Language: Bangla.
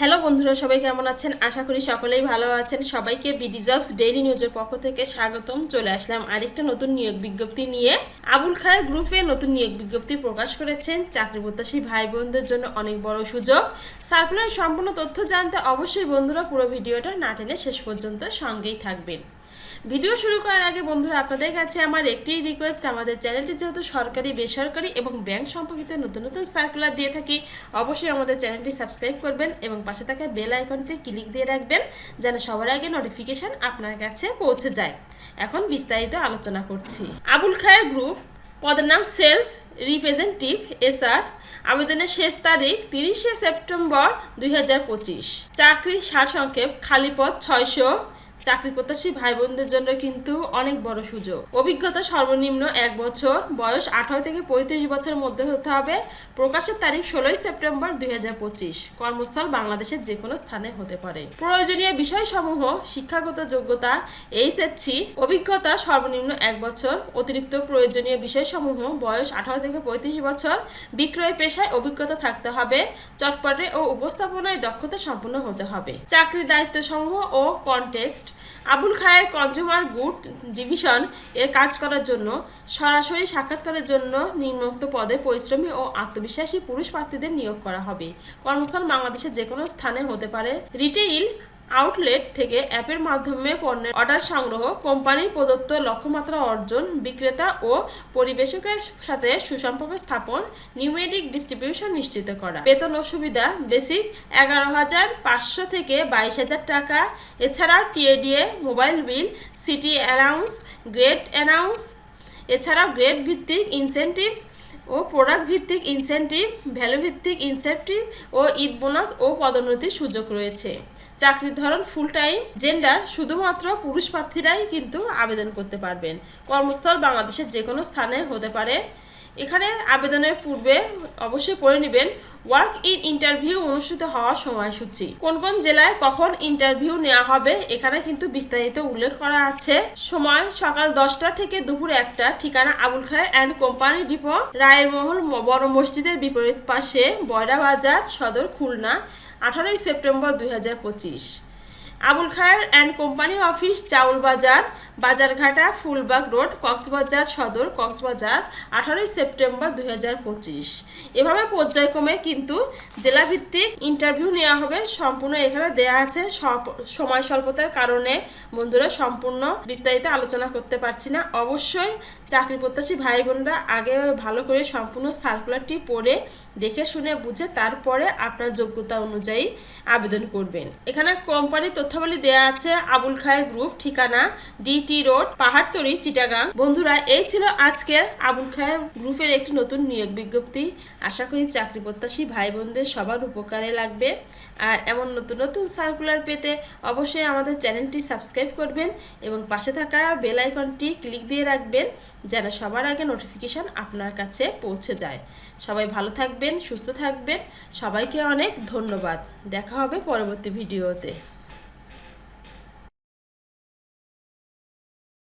হ্যালো বন্ধুরা, সবাই কেমন আছেন? আশা করি সকলেই ভালো আছেন। সবাইকে বিডিজার্ভস ডেইলি নিউজের পক্ষ থেকে স্বাগতম। চলে আসলাম আরেকটা নতুন নিয়োগ বিজ্ঞপ্তি নিয়ে। আবুল খায়ের গ্রুপে নতুন নিয়োগ বিজ্ঞপ্তি প্রকাশ করেছেন। চাকরি প্রত্যাশী ভাই বোনদের জন্য অনেক বড় সুযোগ। সার্কুলার সম্পূর্ণ তথ্য জানতে অবশ্যই বন্ধুরা পুরো ভিডিওটা না টেনে শেষ পর্যন্ত সঙ্গেই থাকবেন। ভিডিও শুরু করার আগে বন্ধুরা, আপনাদের কাছে আমার একটি রিকোয়েস্ট আমাদের চ্যানেলটি যেহেতু সরকারি, বেসরকারি এবং ব্যাংক সম্পর্কিত নতুন নতুন সার্কুলার দিয়ে থাকি, অবশ্যই আমাদের চ্যানেলটি সাবস্ক্রাইব করবেন এবং পাশে থাকা বেল আইকনটি ক্লিক দিয়ে রাখবেন, যেন সবার আগে নোটিফিকেশন আপনার কাছে পৌঁছে যায়। এখন বিস্তারিত আলোচনা করছি। আবুল খায়ের গ্রুপ পদের নাম সেলস রিপ্রেজেন্টেটিভ এসআর আবেদনের শেষ তারিখ তিরিশে সেপ্টেম্বর দুই চাকরি সারসংক্ষেপ খালি পদ ছয়শো চাকরি প্রত্যাশী ভাই বোনদের জন্য কিন্তু অনেক বড় সুযোগ। অভিজ্ঞতা সর্বনিম্ন এক বছর। বয়স আঠারো থেকে পঁয়ত্রিশ বছরের মধ্যে হতে হবে। প্রকাশের তারিখ ষোলোই সেপ্টেম্বর দুই হাজার পঁচিশ। কর্মস্থল বাংলাদেশের যে কোনো স্থানে হতে পারে। প্রয়োজনীয় বিষয়সমূহ, শিক্ষাগত যোগ্যতা, এইচএসসি, অভিজ্ঞতা সর্বনিম্ন এক বছর। অতিরিক্ত প্রয়োজনীয় বিষয়সমূহ, বয়স আঠারো থেকে পঁয়ত্রিশ বছর। বিক্রয় পেশায় অভিজ্ঞতা থাকতে হবে। চটপটে ও উপস্থাপনায় দক্ষতা সম্পন্ন হতে হবে। চাকরির দায়িত্ব সমূহ ও context Abul Khair consumer good division এর কাজ করার জন্য, সরাসরি সাক্ষাৎকারের জন্য নিম্নোক্ত পদে পরিশ্রমী ও আত্মবিশ্বাসী পুরুষ প্রার্থীদের নিয়োগ করা হবে। কর্মস্থান বাংলাদেশের যে কোনো স্থানে হতে পারে। রিটেইল আউটলেট থেকে অ্যাপের মাধ্যমে পণ্যের অর্ডার সংগ্রহ, কোম্পানি প্রদত্ত লক্ষ্যমাত্রা অর্জন, বিক্রেতা ও পরিবেশকের সাথে সুসম্পর্ক স্থাপন, নিউমেরিক ডিস্ট্রিবিউশন নিশ্চিত করা। বেতন ও সুবিধা বেসিক এগারো হাজার পাঁচশো থেকে বাইশ হাজার টাকা। এছাড়া TA DA, mobile bill, city allowance, grade allowance. এছাড়াও গ্রেড ভিত্তিক ইনসেনটিভ ও প্রোডাক্ট ভিত্তিক ইনসেন্টিভ ভ্যালু ভিত্তিক ইনসেন্টিভ ও ঈদ বোনাস ও পদোন্নতির সুযোগ রয়েছে। চাকরির ধরন ফুল টাইম জেন্ডার শুধুমাত্র পুরুষ প্রার্থীরাই কিন্তু আবেদন করতে পারবেন। কর্মস্থল বাংলাদেশের যে কোনো স্থানে হতে পারে। এখানে আবেদনের পূর্বে অবশ্যই পড়ে নেবেন ওয়ার্ক ইন ইন্টারভিউ অনুষ্ঠিত হওয়ার সময়সূচি। কোন কোন জেলায় কখন ইন্টারভিউ নেওয়া হবে, এখানে কিন্তু বিস্তারিত উল্লেখ করা আছে। সময় সকাল দশটা থেকে দুপুর একটা, ঠিকানা আবুল খায় অ্যান্ড কোম্পানি ডিপো রায়ের মহল বড় মসজিদের বিপরীত পাশে, বয়রা বাজার, সদর খুলনা, আঠারোই সেপ্টেম্বর দুই হাজার পঁচিশ। Abul Khair and company office, Chaul Bazar, Bazarghata, ফুলবাগ road, Cox's Bazar সদর, কক্সবাজার, আঠারোই সেপ্টেম্বর দু হাজার পঁচিশ। এভাবে পর্যায়ক্রমে কিন্তু জেলাভিত্তিক ইন্টারভিউ নেওয়া হবে। সম্পূর্ণ এখানে দেয়া আছে। সময় স্বল্পতার কারণে বন্ধুরা সম্পূর্ণ বিস্তারিত আলোচনা করতে পারছি না। অবশ্যই চাকরি প্রত্যাশী ভাই বোনরা আগে ভালো করে সম্পূর্ণ সার্কুলারটি পড়ে, দেখে শুনে বুঝে তারপরে আপনার যোগ্যতা অনুযায়ী আবেদন করবেন। এখানে কোম্পানির তথ্যাবলী দেয়া আছে আবুল খায় গ্রুপ, ঠিকানা ডিটি রোড পাহাড়তরি চিটাগাং। বন্ধুরা, এই ছিল আজকের আবুল খায় গ্রুপের একটি নতুন নিয়োগ বিজ্ঞপ্তি। আশা করি চাকরি প্রত্যাশী ভাই বোনদের সবার উপকারে লাগবে। আর এমন নতুন নতুন সার্কুলার পেতে অবশ্যই আমাদের চ্যানেলটি সাবস্ক্রাইব করবেন এবং পাশে থাকা বেল আইকনটি ক্লিক দিয়ে রাখবেন, যেন সবার আগে নোটিফিকেশন আপনার কাছে পৌঁছে যায়। সবাই ভালো থাকবেন, সুস্থ থাকবেন। সবাইকে অনেক ধন্যবাদ। দেখা হবে পরবর্তী ভিডিওতে